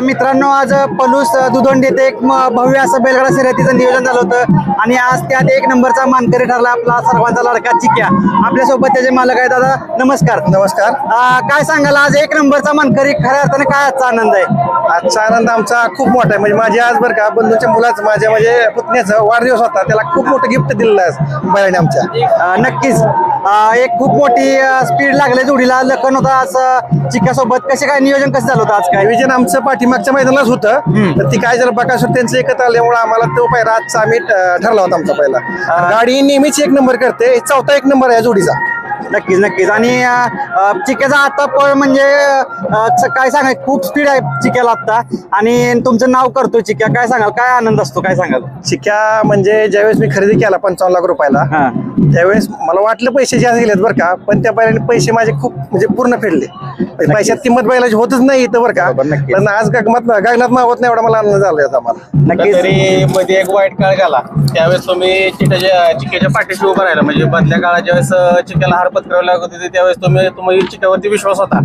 मित्रांनो आज पलूस दुधोंडी येथे एक म- भव्य असं बैलगाडा शर्यतीचं नियोजन झालं होतं. आणि आज त्यात एक नंबरचा मानकरी ठरला आपला सर्वांचा लाडका चिक्या. आपल्यासोबत त्याचे मालक आहे दादा नमस्कार. नमस्कार. काय सांगाल आज एक नंबरचा मानकरी खऱ्या अर्थाने काय आजचा आनंद आहे? आजचा आनंद आमचा खूप मोठा आहे. म्हणजे माझ्या आज बरं का बंधूच्या मुलाचं माझ्या म्हणजे पुतण्याचं वाढदिवस होता. त्याला खूप मोठं गिफ्ट दिलेलं आहे बैलाने आमच्या. नक्कीच. एक खूप मोठी स्पीड लागली जोडीला. लखन होता असं चिक्यासोबत कसे काय नियोजन कसं झालं होतं आज काय? विजन आमचं पाठीमागच्या मैदानालाच होतं. तर ती काय झालं बकासूर त्यांचं एकत्र आल्यामुळे आम्हाला तो पहिला आजचा आम्ही ठरला होता आमचा पहिला. गाडी नेहमीच एक नंबर करते. चौथा एक नंबर आहे जोडीचा. नक्कीच नक्कीच. आणि चिक्याचा आता पळ म्हणजे काय सांगाय खूप स्पीड आहे चिक्याला आता. आणि तुमचं नाव करतो चिक्या काय सांगाल? काय आनंद असतो? काय सांगाल? चिक्या म्हणजे ज्यावेळेस मी खरेदी केला पंचावन्न लाख रुपयाला हा. त्यावेळेस मला वाटलं पैसे जास्त गेलेत बरं का पण त्या बैलाने पैसे माझे खूप म्हणजे पूर्ण फेडले. म्हणजे पैशात किंमत बैलाची होतच नाही इथं बरं का बरोबर, नक्कीच. पण आज गगमात गगनात मावत नाही एवढा मला आनंद झाला याचा आम्हाला नक्कीच. तरी मध्ये एक वाईट काळ गेला. त्यावेळेस तुम्ही चिक्याच्या चिक्याच्या पाठीशी उभा राहिला. म्हणजे बदल्या काळात ज्यावेळेस अं, चिक्याला हार पत्करावं लागत होते त्यावेळेस तुम्ही तुम्ही चिक्यावरती विश्वास होता.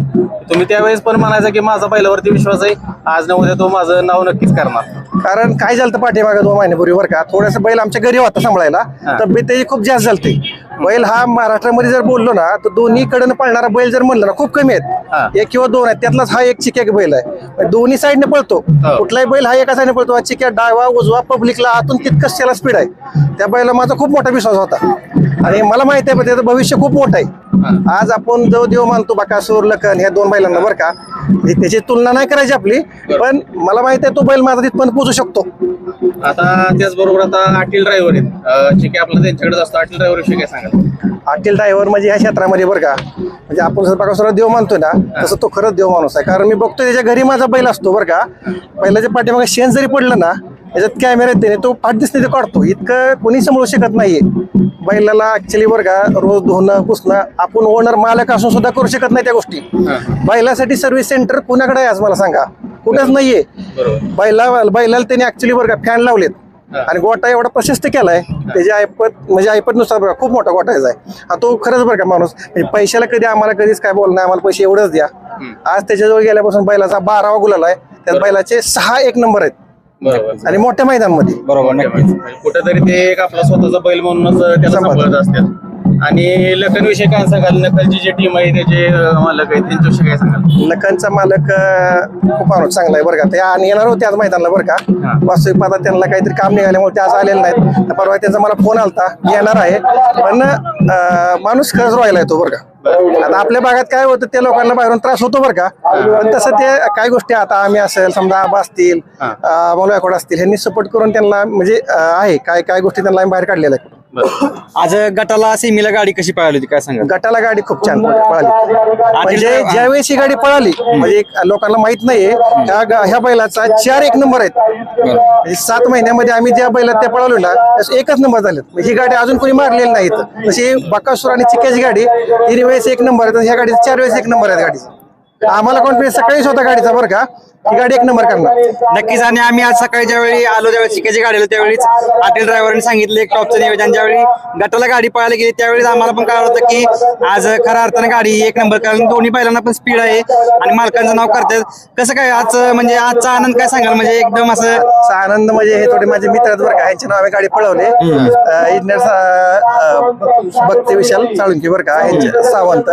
तुम्ही त्यावेळेस पण म्हणायचा की माझा बैलावरती विश्वास आहे आज न उद्या तो माझं नाव नक्कीच करणार. कारण काय झालं पाठीमागं दोन महिन्यापूर्वी बरं का थोडंसं बैल आमच्या घरी होता सांभाळायला तब्येत त्याची खूप जास्त झालती. बैल हा महाराष्ट्रामध्ये जर बोललो ना तर दोन्ही कडनं पळणारा बैल जर म्हणलं ना खूप कमी हा. आहेत एक किंवा दोन आहेत त्यातलाच हा एक चिक्या बैल आहे. दोन्ही साईडने पळतो. कुठलाही बैल हा एका साईडने पळतो हा चिक्या डावा उजवा पब्लिकला आतून तितकंच त्याला स्पीड आहे. त्या बैला माझा खूप मोठा विश्वास होता. आणि मला माहिती आहे पण त्याचं भविष्य खूप मोठं आहे. आज आपण जो देव मानतो बाकासूर लखन ह्या दोन बैलांना बरं का म्हणजे त्याची तुलना नाही करायची आपली पण मला माहिती आहे तो बैल माझा तिथपर्यंत पोहोचू शकतो. आता त्याचबरोबर आता अटील ड्रायव्हर आहेत. अं, चिक्या आपला त्यांच्याकडे असतो अटील ड्रायव्हर विषयी काय सांगाल? अटील ड्रायव्हर म्हणजे ह्या क्षेत्रामध्ये बरं का म्हणजे आपण जसं बाकासुरा देव मानतोय ना तसं तो खरंच देव माणूस आहे. कारण मी बघतोय त्याच्या घरी माझा बैल असतो बरं का. बैलाच्या पाठीमागे शेण जरी पडलं ना त्याच्यात कॅमेरा येते तो पाठ दिसते ते काढतो. इतकं कोणी समजू शकत नाहीये. बैलाला ऍक्च्युली बरं का रोज धुणं पुसणं आपण ओनर मालक असून सुद्धा करू शकत नाही त्या गोष्टी. बैलासाठी सर्व्हिस सेंटर कुणाकडे आहे आज मला सांगा? कुठेच नाहीये. बैला बैलाला त्यांनी ऍक्च्युली बरं का फॅन लावलेत. आणि गोटा एवढा प्रशस्त केलाय त्याची ऐपत म्हणजे ऐपत नुसार बरं का, खूप मोठा गोटायचा आहे. हा तो खरंच बरं का माणूस पैशाला कधी आम्हाला कधीच काय बोलणार आम्हाला पैसे एवढंच द्या. आज त्याच्याजवळ गेल्यापासून बैलाचा बारावा गुलाल आहे. त्यात बैलाचे सहा एक नंबर आहेत. बरोबर. आणि मोठ्या मैदानमध्ये. बरोबर नक्कीच. कुठेतरी ते एक आपला स्वतःचा बैल म्हणूनच त्याला. सांभाळत असतात. आणि लखन विषयी काय सांगाल? नकलची जी टीम आहे त्याचे अं, मालक आहेत त्यांच्याविषयी काय सांगाल? लखनचा मालक अं, खूप माणूस चांगला आहे बरं का. ते आणि येणार होते आज मैदानाला बरं का. वास्तविक पाहता त्यांना काहीतरी काम निघाल्यामुळे ते आज आलेले नाहीत. तर परवा त्यांचा मला फोन आलता. येणार आहे. पण अं, माणूस खरंच राहिला येतो बरं का. आता आपल्या भागात काय होतं त्या लोकांना बाहेरून त्रास होतो बरं का. पण तसं ते काय गोष्टी आता आम्ही असेल समजा आबा असतील मोलवाकोड असतील ह्यांनी सपोर्ट करून त्यांना म्हणजे आहे काय काय गोष्टी त्यांना आम्ही बाहेर काढलेल्या आहेत. आज गटाला सेमीला गाडी कशी पळाली होती? काय सांगाल? गटाला गाडी खूप छान पळाली. म्हणजे ज्यावेळेस ही गाडी पळाली म्हणजे एक लोकांना माहीत नाहीये ह्या गा- ह्या बैलाचा चार एक नंबर आहेत. म्हणजे सात महिन्यामध्ये आम्ही ज्या बैलात त्या पळवलो ना त्याचे एकच नंबर झालेत. म्हणजे ही गाडी अजून कोणी मारलेली नाही इथं. तशी बकासूर आणि चिक्याची गाडी तीन वेळेस एक नंबर आहे ह्या गाडीचा चार वेळेस एक नंबर आहे गाडीचा. आम्हाला कॉन्फिडन्स सकाळीच होता गाडीचा बरं का? ही गाडी एक नंबर करणार. नक्कीच आणि आम्ही आज सकाळी ज्यावेळी आलो ज्यावेळी चिक्याची गाडी आलो त्यावेळीच पाटील ड्रायव्हरने सांगितलं एक टॉपचं नियोजन ज्यावेळी गटाला गाडी पळायला गेली त्यावेळी आम्हाला पण कळलं होतं की आज खऱ्या अर्थाने गाडी एक नंबर कारण दोन्ही बैलांना पण स्पीड आहे आणि मालकांचं नाव करतात. कसं काय आज म्हणजे आजचा आनंद काय सांगाल? म्हणजे एकदम असं आनंद म्हणजे हे थोडे माझे मित्र आहेत बरं का यांच्या नावे गाडी पळवले. इंजिनियर भक्ती विशाल चाळुंकी बरं का यांचे सावंत.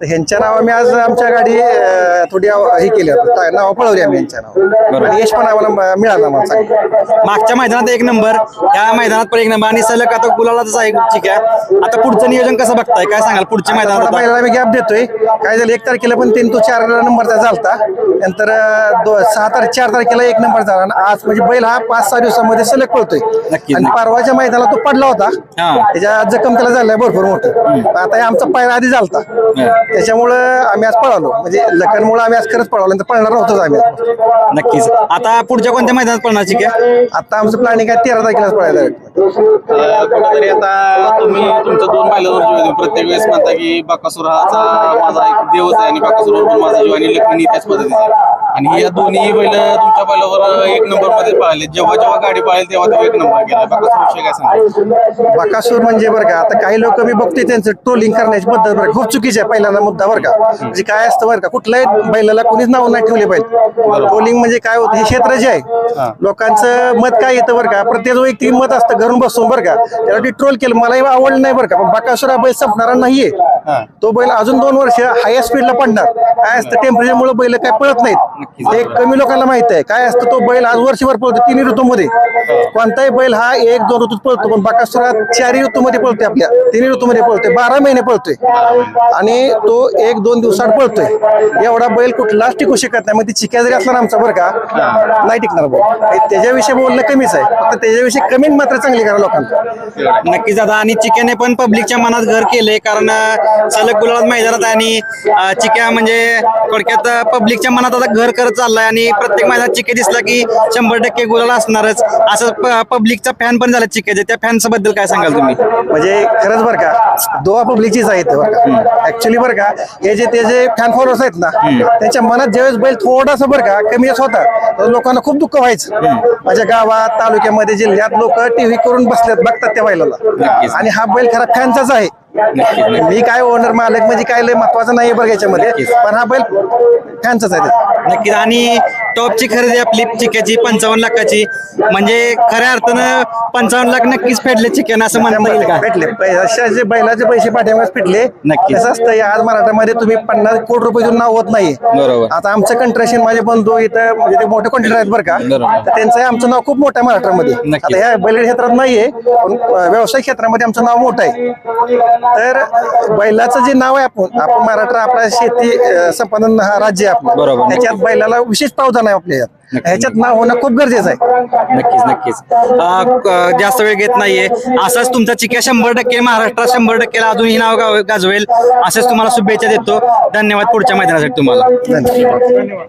तर ह्यांच्या नावा मी आज आमच्या गाडी अं, थोडी आव- हे केली नाव पळवली आम्ही यांच्या नाव आणि यश पण आम्हाला म- मिळालं आम्हाला चांगलं. मागच्या मैदानात एक नंबर या मैदानात पण एक नंबर. आणि सलग आता गुलालाच आहे ठीक आहे. आता पुढचं नियोजन कसं बघताय? काय सांगाल? पुढच्या मैदानात आता? पहिल्याला मी गॅप देतोय. काय झालं एक तारखेला पण तीन तो चार नंबरचा झालता. नंतर अं, दो- सहा तारीख चार तारखेला एक नंबर झाला. आणि आज म्हणजे बैल हा पाच सहा दिवसामध्ये सलग पळतोय. आणि परवाच्या मैदानाला तो पडला होता. हा. त्याच्या जखम त्याला झालाय भरपूर मोठं. आता हे आमचा पायरा आधी झालता. त्याच्यामुळं आम्ही आज पळालो. म्हणजे लखनमुळे आम्ही आज खरंच पळालो. नंतर पळणार नव्हतोच आम्ही आज. नक्कीच. आता पुढच्या कोणत्या मैदानात पळणार आहे आता आमचं प्लॅनिंग आहे तेरा तारखेलाच पळायला. अं, कुठेतरी आता तुम्ही तुमच्या दोन बैलावर जीव प्रत्येक वेळेस म्हणता की बाकासूर हाचा माझा एक देवच आहे आणि बाकासूर पण माझा जीव आणि लक्ष्मी त्याच पद्धतीचे आहे. आणि या दोन्ही बैल तुमच्या बैलावर एक नंबरमध्ये पाहिले जेव्हा जेव्हा गाडी पाहिली तेव्हा तेव्हा एक नंबर गेला. बाकासूर विषय काय सांगा बकासूर म्हणजे बरं का आता काही लोक मी बघतोय त्यांचं ट्रोलिंग करण्याची पद्धत बरं का, खूप चुकीची आहे पहिल्यांदा. मुद्दा बरं का? म्हणजे काय असतं बरं का? कुठल्याही बैलाला कोणीच नाव नाही ठेवले पाहिजे पोलिंग म्हणजे काय होतं? हे क्षेत्र जे आहे लोकांचं मत काय येतं बरं का? प्रत्येक व्यक्ती मत असतं घरून बसून बरं का? त्याला ट्रोल केलं. मलाही आवडलं नाही बरं का. पण बाकासुर बैल संपणारा नाहीये. तो बैल अजून दोन वर्ष हाय स्पीडला पडणार. काय असतं? टेम्परेचर मुळे बैल काय पळत नाहीत. हे कमी लोकांना माहीत आहे. काय असतं? तो बैल आज वर्षभर पळतो तिन्ही ऋतूमध्ये. कोणताही बैल हा एक दोन ऋतूत पळतो पण बाकासुर चारही ऋतूमध्ये पळतोय आपल्या. तिन्ही ऋतूमध्ये पळतोय. बारा महिने पळतोय. आणि तो एक दोन दिवसात पळतोय. एवढा बैल कुठलाच टिकू शकत नाही. मग ती चिक्या जरी असला आमचा बरं का नाही टिकणार बैल. त्याच्याविषयी बोलणं कमीच आहे. फक्त त्याच्याविषयी कमेंट मात्र चांगली करा लोकांना. नक्कीच दादा आणि चिक्याने पण पब्लिकच्या मनात घर केले कारण सलग गुलाबात मैदानात आहे आणि चिक्या म्हणजे थोडक्यात पब्लिकच्या मनात आता घर करत चाललाय. आणि प्रत्येक मैदानात चिके दिसला की शंभर टक्के गुलाल असणारच. असं पब्लिकचा फॅन पण झाला चिक्याचे. त्या फॅन्सबद्दल काय सांगाल तुम्ही? म्हणजे खरंच बरं का दोहा पब्लिकचीच आहेत बरं का. ऍक्च्युली बरं का? हे जे ते जे फॅन फॉलोअर्स आहेत ना त्यांच्या मनात ज्यावेळेस बैल थोडासा बरं का कमी येत होता तर लोकांना खूप दुःख व्हायचं. माझ्या गावात तालुक्यामध्ये जिल्ह्यात लोक टीव्ही करून बसलेत बघतात त्या बैलाला. आणि हा बैल खरा फॅनचाच आहे. मी काय ओनर मालक म्हणजे काय लय महत्वाचं नाही बरं याच्यामध्ये. पण हा बैल फॅनचाच आहे. नक्कीच आणि टॉपची खरेदी आपली चिक्याची पंचावन्न लाखाची म्हणजे खऱ्या अर्थानं पंचावन्न लाख नक्कीच फेडले चिक्यानं असं म्हणता येईल का भेटले पैशाचे बैलाचे पैसे पाठीमागे फिटले नक्कीच. कसं असतं आज मराठामध्ये तुम्ही पन्नास कोटी रुपये देऊन नाव होत नाही बरोबर. आता आमचं कंट्रेशन माझे बंधू इथं म्हणजे ते मोठे कॉन्ट्रॅक्टर आहेत बरं का. तर त्यांचं आमचं नाव खूप मोठं आहे महाराष्ट्रामध्ये. आता ह्या बैल क्षेत्रात नाहीये पण व्यवसाय क्षेत्रामध्ये आमचं नाव मोठं आहे तर बैलाचं जे नाव आहे आपण आपण महाराष्ट्र आपला शेती अं, संपन्न हा राज्य आहे आपलं. बरोबर. त्याच्यात बैलाला विशेष प्रावधान आहे आपल्या. नक्की. ह्याच्यात नाव होणं खूप गरजेचं आहे. नक्कीच नक्कीच. अं, क- जास्त वेळ घेत नाहीये. असाच तुमचा चिक्या शंभर टक्के महाराष्ट्रात शंभर टक्के अजूनही नाव गाव- गाजवेल. असेच तुम्हाला शुभेच्छा देतो. धन्यवाद पुढच्या मैदानासाठी तुम्हाला. धन्यवाद.